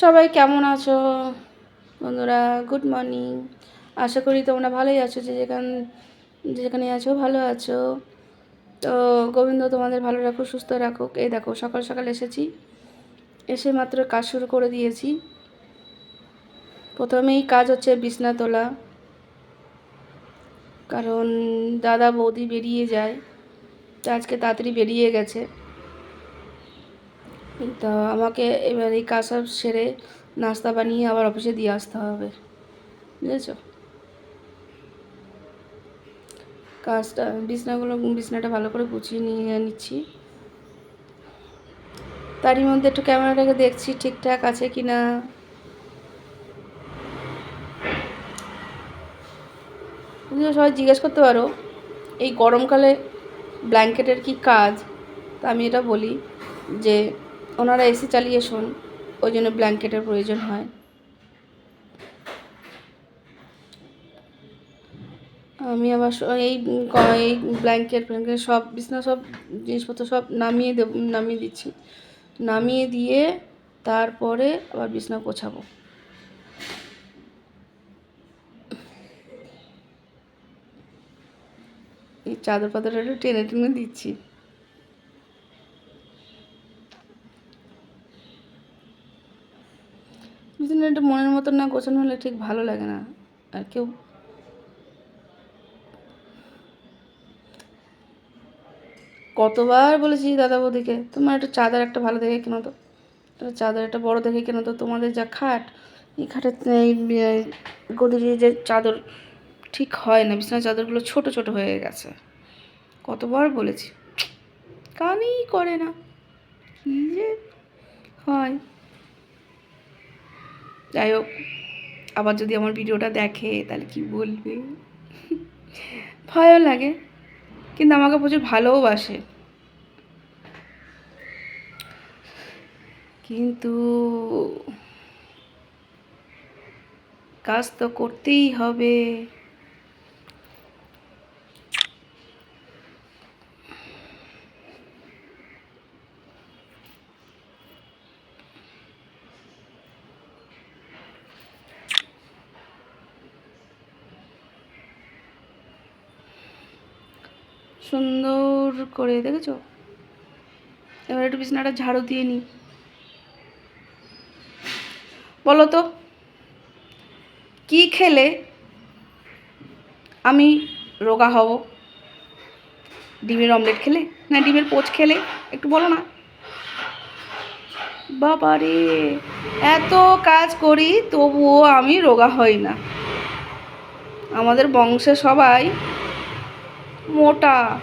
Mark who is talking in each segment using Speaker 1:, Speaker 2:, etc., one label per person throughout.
Speaker 1: সবাই কেমন আছো? বন্ধুরা গুড মর্নিং আশা করি তোমরা ভালোই আছো, যে যেখান যেখানে আছো, ভালো আছো। তো গোবিন্দ, তোমাদের ভালো রাখো, সুস্থ রাখো। এই দেখো, সকাল সকাল এসেছি। এসে মাত্র কাজ শুরু করে দিয়েছি। প্রথমেই কাজ হচ্ছে বিছনা তোলা। কারণ দাদা বৌদি বেরিয়ে যায়। তো আজকে তাড়াতাড়ি বেরিয়ে গেছে। তো আমাকে এবার এই কাজ সেরে নাস্তা বানিয়ে আবার অফিসে দিয়ে আসতে হবে। বুঝেছ? কাজটা, বিছনাগুলো, বিছনাটা ভালো করে গুছিয়ে নিয়ে নিচ্ছি। তারই মধ্যে একটু ক্যামেরাটাকে দেখছি ঠিকঠাক আছে কি না। তুমিও সবাই জিজ্ঞেস করতে পারো, এই গরমকালে ব্ল্যাঙ্কেটের কি কাজ? তা আমি এটা বলি যে ওনারা এসি চালিয়ে শোন, ওই জন্য ব্ল্যাঙ্কেটের প্রয়োজন হয়। আমি আবার এই এই ব্ল্যাঙ্কেট ফ্ল্যাঙ্কেট সব বিছনা, সব জিনিসপত্র সব নামিয়ে দেব, নামিয়ে দিচ্ছি। নামিয়ে দিয়ে তারপরে আবার বিছনা গোছাবো। এই চাদর পাতাটা টেনে টেনে দিচ্ছি। বিছানাটা মনের মতন না গোছানো হলে ঠিক ভালো লাগে না। আর কেউ কতবার বলেছি দাদা বৌদিকে, তোমার একটা চাদর একটা ভালো দেখে কেন তো? চাদর একটা বড় দেখে কেনো তো? তোমাদের যা খাট, এই খাটের এই গদির যে চাদর ঠিক হয় না বিছানার চাদরগুলো ছোট ছোট হয়ে গেছে। কতবার বলেছি। কানই করে না। কী যে হয়। যাই হোক, আবার যদি আমার ভিডিওটা দেখে, তাহলে কি বলবে? ভয়ও লাগে, কিন্তু আমাকে প্রচুর ভালোও-বাসে কিন্তু কাজ তো করতেই হবে। সুন্দর করে, দেখেছ? এবার একটু বিছানাটা ঝাড়ু দিয়ে নিই বলো তো, কি খেলে আমি রোগা হব? ডিমের অমলেট খেলে? না, ডিমের পোচ খেলে? একটু বলো না। বাবারে, এত কাজ করি, তবুও আমি রোগা হই না। আমাদের বংশে সবাই মোটা।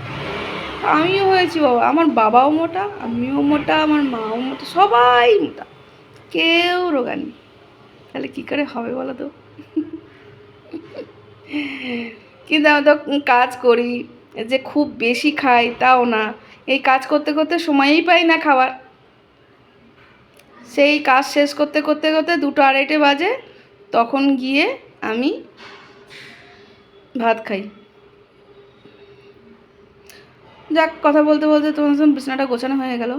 Speaker 1: আমিও হয়েছি বাবা। আমার বাবাও মোটা, আমিও মোটা, আমার মাও মোটা, সবাই মোটা। কেউ রোগা নেই। তাহলে কী করে হবে বলো তো? কিন্তু আমি তো কাজ করি, যে খুব বেশি খাই তাও না। এই কাজ করতে করতে সময়ই পাই না খাবার। সেই কাজ শেষ করতে করতে করতে দুটো আড়াইটে বাজে, তখন গিয়ে আমি ভাত খাই। যাক কথা বলতে বলতে তোমার সঙ্গে বিছানাটা গোছানো হয়ে গেল।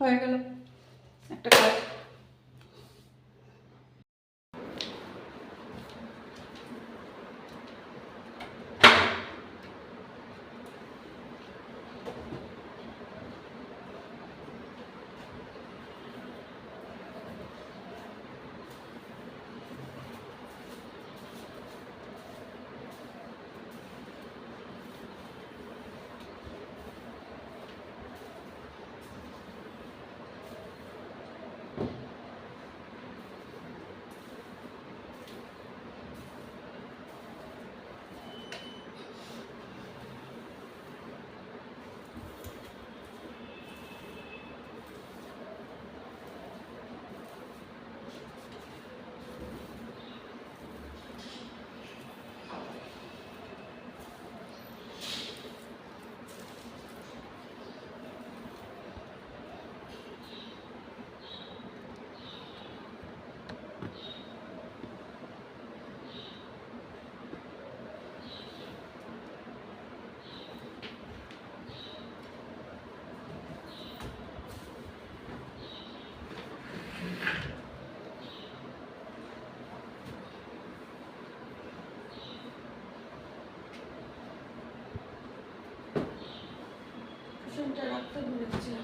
Speaker 1: হয়ে গেল। একটা কাজ 这样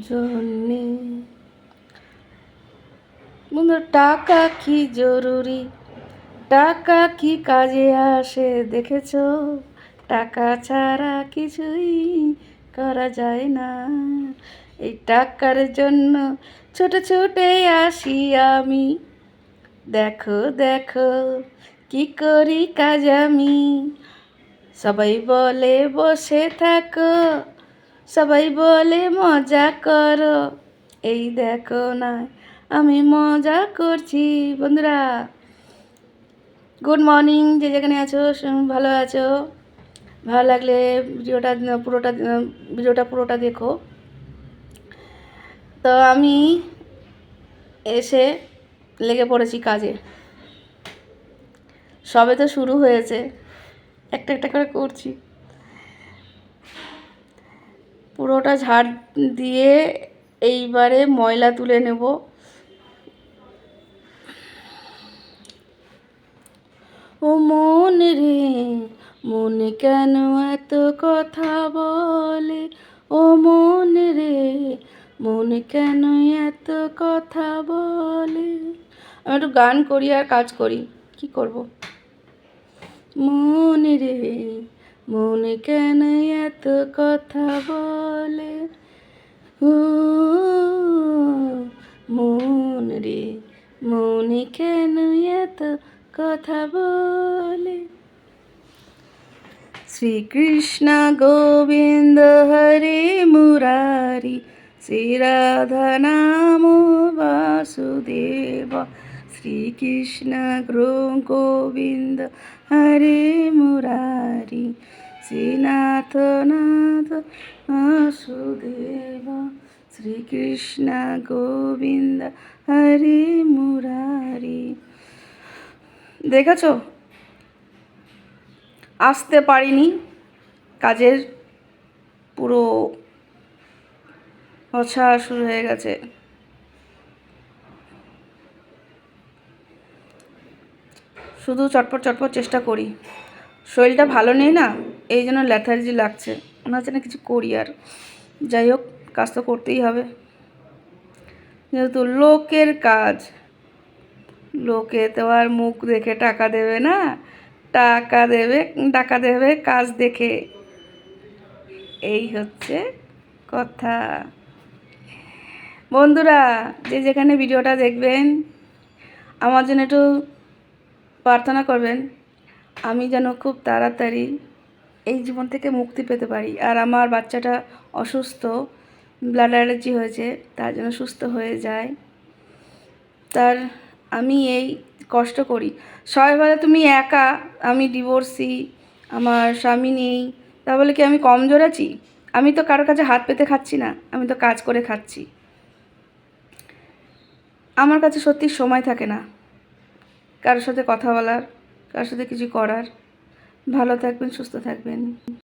Speaker 1: জন্যে বন্ধু, টাকা কি জরুরি? টাকা কি কাজে আসে দেখেছ? টাকা ছাড়া কিছুই করা যায় না। এই টাকার জন্য ছোট ছোটে আসি আমি। দেখো দেখো, কি করি কাজ আমি? সবাই বলে বসে থাকো। সবাই বলে মজা করো। এই দেখো না, আমি মজা করছি। বন্ধুরা গুড মর্নিং যে যেখানে আছো ভালো আছো? ভালো লাগলে ভিডিওটা, পুরোটা ভিডিওটা পুরোটা দেখো। তো আমি এসে লেগে পড়েছি কাজে। সবে তো শুরু হয়েছে। একটা একটা করে করছি। পুরোটা ঝাড় দিয়ে এইবারে ময়লা তুলে নেব। ও মন রে, মনে কেন এত কথা বলে? ও মন রে, মনে কেন এত কথা বলে? আমি একটু গান করি আর কাজ করি, কি করব? মন রে মনে কেন এত কথা বলে। ও, মন রে মনে কেন এত কথা বলে। শ্রীকৃষ্ণ গোবিন্দ হরে মুরারি শ্রীরাধা নাম বাসুদেব। শ্রীকৃষ্ণ গ্রো গোবিন্দ হরে মুরারি। শ্রীনাথ নাথ বাসুদেব, শ্রীকৃষ্ণ গোবিন্দ হরে মুরারি। দেখেছ? আসতে পারিনি কাজের, পুরো হছা শুরু হয়ে গেছে। শুধু চটপট চটপট চেষ্টা করি। শরীরটা ভালো নেই না, এই জন্য ল্যাথার্জি লাগছে। মনে হচ্ছে না কিছু করি আর। যাই হোক, কাজ তো করতেই হবে। যেহেতু লোকের কাজ। লোকে তো আর মুখ দেখে টাকা দেবে না। টাকা দেবে টাকা দেবে, কাজ দেখে। এই হচ্ছে কথা। বন্ধুরা, যে যেখানে ভিডিওটা দেখবেন, আমার জন্য একটু প্রার্থনা করবেন, আমি যেন খুব তাড়াতাড়ি এই জীবন থেকে মুক্তি পেতে পারি। আর আমার বাচ্চাটা অসুস্থ ব্লাড অ্যালার্জি হয়েছে, তার জন্য সুস্থ হয়ে যায়। তার, আমি এই কষ্ট করি। সবাই তুমি একা, আমি ডিভোর্সি আমার স্বামী নেই। তা বলে কি আমি কমজোর আছি? আমি তো কারোর কাছে হাত পেতে খাচ্ছি না, আমি তো কাজ করে খাচ্ছি। আমার কাছে সত্যি সময় থাকে না। কারোর সাথে কথা বলার কারোর সাথে কিছু করার। ভালো থাকবেন সুস্থ থাকবেন।